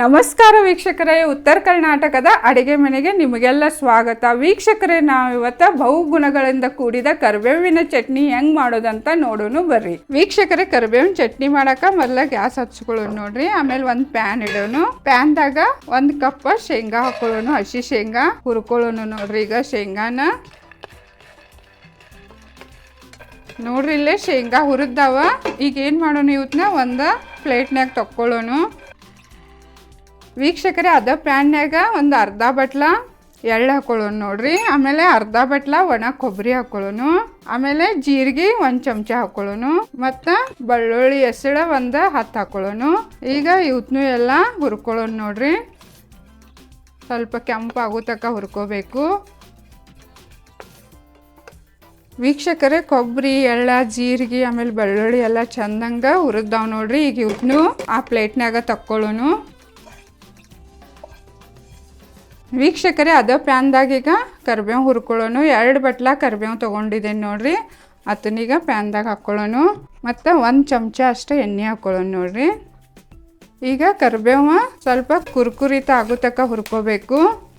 ನಮಸ್ಕಾರ ವೀಕ್ಷಕರೇ, ಉತ್ತರ ಕರ್ನಾಟಕದ ಅಡಿಗೆ ಮನೆಗೆ ನಿಮಗೆಲ್ಲ ಸ್ವಾಗತ. ವೀಕ್ಷಕರೇ ನಾವು ಇವತ್ತ ಬಹುಗುಣಗಳಿಂದ ಕೂಡಿದ ಕರಿಬೇವಿನ ಚಟ್ನಿ ಹೆಂಗ್ ಮಾಡೋದಂತ ನೋಡೋಣ ಬರ್ರಿ. ವೀಕ್ಷಕರೇ, ಕರಿಬೇವಿನ ಚಟ್ನಿ ಮಾಡಕ ಮೊದಲ ಗ್ಯಾಸ್ ಹಚ್ಕೊಳ್ಳೋಣ ನೋಡ್ರಿ. ಆಮೇಲೆ ಒಂದ್ ಪ್ಯಾನ್ ಇಡೋನು ಪ್ಯಾನ್ದಾಗ ಒಂದ್ ಕಪ್ ಶೇಂಗಾ ಹಾಕೊಳ್ಳೋನು ಹಸಿ ಶೇಂಗಾ ಹುರ್ಕೊಳ್ಳೋನು ನೋಡ್ರಿ ಈಗ ಶೇಂಗಾನ. ನೋಡ್ರಿ ಇಲ್ಲೇ ಶೇಂಗಾ ಹುರಿದಾವ. ಈಗ ಏನು ಮಾಡೋಣ ಇವತ್ತನ್ನ ಒಂದು ಪ್ಲೇಟ್ನಾಗ ತಕ್ಕೊಳ್ಳೋನು ವೀಕ್ಷಕರೇ, ಅದ ಪ್ಯಾನ್ಯಾಗ ಒಂದು ಅರ್ಧ ಬಟ್ಲ ಎಳ್ಳು ಹಾಕೊಳ್ಳೋಣ ನೋಡ್ರಿ. ಆಮೇಲೆ ಅರ್ಧ ಬಟ್ಲ ಒಣ ಕೊಬ್ಬರಿ ಹಾಕೊಳ್ಳೋನು. ಆಮೇಲೆ ಜೀರಿಗೆ ಒಂದು ಚಮಚ ಹಾಕೊಳ್ಳೋನು. ಮತ್ತು ಬೆಳ್ಳುಳ್ಳಿ ಹೆಸಳ ಒಂದು ಹತ್ತು ಹಾಕೊಳ್ಳೋನು. ಈಗ ಇವತ್ತು ಎಲ್ಲ ಹುರ್ಕೊಳ್ಳೋಣ ನೋಡ್ರಿ. ಸ್ವಲ್ಪ ಕೆಂಪಾಗೋ ತಕ್ಕ ಹುರ್ಕೋಬೇಕು. ವೀಕ್ಷಕರೇ, ಕೊಬ್ಬರಿ, ಎಳ್ಳ, ಜೀರಿಗೆ, ಆಮೇಲೆ ಬೆಳ್ಳುಳ್ಳಿ ಎಲ್ಲ ಚಂದಂಗ ಹುರಿದಾವ್ ನೋಡ್ರಿ. ಈಗ ಇವತ್ತು ಆ ಪ್ಲೇಟ್ನಾಗ ತಕ್ಕೊಳ್ಳೋನು. ವೀಕ್ಷಕರೇ, ಅದ ಪ್ಯಾನ್ದಾಗ ಈಗ ಕರಿಬೇವು ಹುರ್ಕೊಳ್ಳೋನು. ಎರಡು ಬಟ್ಲ ಕರಿಬೇವು ತೊಗೊಂಡಿದ್ದೇನೆ ನೋಡ್ರಿ. ಅದನ್ನೀಗ ಪ್ಯಾನ್ದಾಗ ಹಾಕ್ಕೊಳ್ಳೋನು ಮತ್ತು ಒಂದು ಚಮಚ ಅಷ್ಟು ಎಣ್ಣೆ ಹಾಕ್ಕೊಳ್ಳೋನು ನೋಡ್ರಿ. ಈಗ ಕರಿಬೇವು ಸ್ವಲ್ಪ ಕುರ್ಕುರಿತ ಆಗೋ ಹುರ್ಕೋಬೇಕು.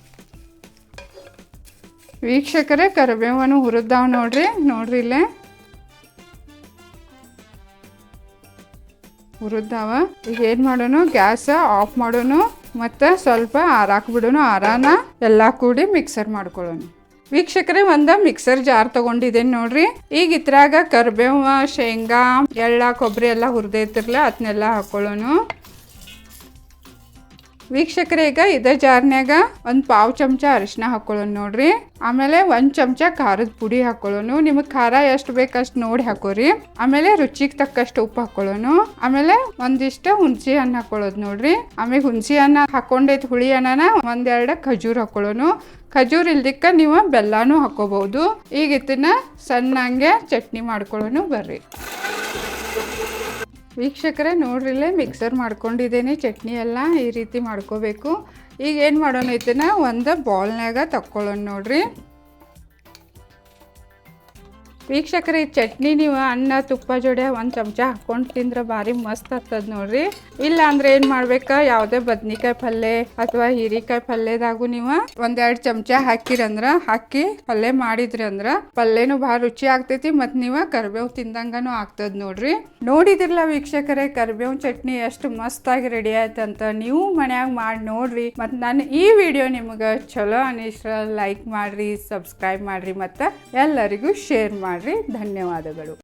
ವೀಕ್ಷಕರೇ ಕರ್ಬೇವನ್ನು ಹುರಿದಾವ್ ನೋಡ್ರಿ. ನೋಡ್ರಿ ಇಲ್ಲೇ. ಹುರಿದಾವ. ಈಗ ಏನು ಮಾಡೋನು? ಗ್ಯಾಸ ಆಫ್ ಮಾಡೋನು. ಮತ್ತು ಸ್ವಲ್ಪ ಆರಾಕ್ ಹಾಕ್ಬಿಡೋಣ, ಆರಾನ? ಎಲ್ಲ ಕೂಡಿ ಮಿಕ್ಸರ್ ಮಾಡ್ಕೊಳ್ಳೋಣ. ವೀಕ್ಷಕರೇ, ಒಂದು ಮಿಕ್ಸರ್ ಜಾರ್ ತೊಗೊಂಡಿದ್ದೇನೆ ನೋಡ್ರಿ. ಈಗ ಇದ್ರಾಗ ಕರಿಬೇವು, ಶೇಂಗಾ, ಎಳ್ಳ ಕೊಬ್ಬರಿ ಎಲ್ಲ ಹುರಿದೈತಿರ್ಲ ಅದನ್ನೆಲ್ಲ ಹಾಕೊಳ್ಳೋನು ವೀಕ್ಷಕರೇ, ಈಗ ಇದೇ ಜಾರ್ನ್ಯಾಗ ಒಂದು ಪಾವ್ ಚಮಚ ಅರಿಶಿನ ಹಾಕೊಳ್ಳೋಣ ನೋಡ್ರಿ. ಆಮೇಲೆ ಒಂದು ಚಮಚ ಖಾರದ ಪುಡಿ ಹಾಕೊಳ್ಳೋನು ನಿಮಗೆ ಖಾರ ಎಷ್ಟು ಬೇಕು ಅಷ್ಟು ನೋಡಿ ಹಾಕೋರಿ. ಆಮೇಲೆ ರುಚಿಗೆ ತಕ್ಕಷ್ಟು ಉಪ್ಪು ಹಾಕೊಳ್ಳೋನು ಆಮೇಲೆ ಒಂದಿಷ್ಟು ಹುಣಸೆ ಹಣ್ಣು ಹಾಕೊಳ್ಳೋದು ನೋಡ್ರಿ. ಆಮೇಲೆ ಹುಣಸೆ ಹಣ್ಣು ಹಾಕೊಂಡೈತೆ ಹುಳಿ ಅನ್ನನ ಒಂದೆರಡು ಖಜೂರ್ ಹಾಕೊಳ್ಳೋನು ಖಜೂರ್ ಇಲ್ದಿಕ್ಕ ನೀವು ಬೆಲ್ಲನೂ ಹಾಕೋಬಹುದು. ಈಗ ಇದನ್ನ ಸಣ್ಣಂಗೆ ಚಟ್ನಿ ಮಾಡ್ಕೊಳ್ಳೋನು ಬರ್ರಿ. ವೀಕ್ಷಕರೇ ನೋಡ್ರಿಲ್ಲೇ ಮಿಕ್ಸರ್ ಮಾಡ್ಕೊಂಡಿದ್ದೇನೆ, ಚಟ್ನಿ ಎಲ್ಲ ಈ ರೀತಿ ಮಾಡ್ಕೋಬೇಕು. ಈಗ ಏನು ಮಾಡೋಣ, ಇದನ್ನ ಒಂದು ಬೌಲ್ನಾಗ ತಕ್ಕೊಳ್ಳೋಣ ನೋಡ್ರಿ. ವೀಕ್ಷಕರೇ ಚಟ್ನಿ ನೀವು ಅನ್ನ, ತುಪ್ಪ ಜೋಡಿ ಒಂದು ಚಮಚ ಹಾಕೊಂಡು ತಿಂದ್ರೆ ಭಾರಿ ಮಸ್ತ್ ಆಗ್ತದ ನೋಡ್ರಿ. ಇಲ್ಲ ಅಂದ್ರೆ ಏನು ಮಾಡ್ಬೇಕಾ? ಯಾವುದೇ ಬದ್ನಿಕಾಯಿ ಪಲ್ಯ ಅಥವಾ ಹೀರಿಕಾಯಿ ಪಲ್ಯದಾಗು ನೀವು ಒಂದೆರಡು ಚಮಚ ಹಾಕಿರಂದ್ರ ಹಾಕಿ ಪಲ್ಯ ಮಾಡಿದ್ರಿ ಅಂದ್ರ ಪಲ್ಲೆನು ಭಾಳ ರುಚಿ ಆಗ್ತೈತಿ ಮತ್ತು ನೀವು ಕರ್ಬೇವು ತಿಂದಂಗನು ಆಗ್ತದ ನೋಡ್ರಿ. ನೋಡಿದಿರಲ್ಲ ವೀಕ್ಷಕರೇ, ಕರ್ಬೇವು ಚಟ್ನಿ ಎಷ್ಟು ಮಸ್ತಾಗಿ ರೆಡಿ ಆಯ್ತಂತ ನೀವು ಮನ್ಯಾಗ ಮಾಡಿ ನೋಡ್ರಿ. ಮತ್ತು ನಾನು ಈ ವಿಡಿಯೋ ನಿಮಗೆ ಚಲೋ ಅನಿಸ್ರ, ಲೈಕ್ ಮಾಡ್ರಿ, ಸಬ್ಸ್ಕ್ರೈಬ್ ಮಾಡ್ರಿ ಮತ್ತು ಎಲ್ಲರಿಗೂ ಶೇರ್ ಮಾಡ್ರಿ. ಧನ್ಯವಾದಗಳು.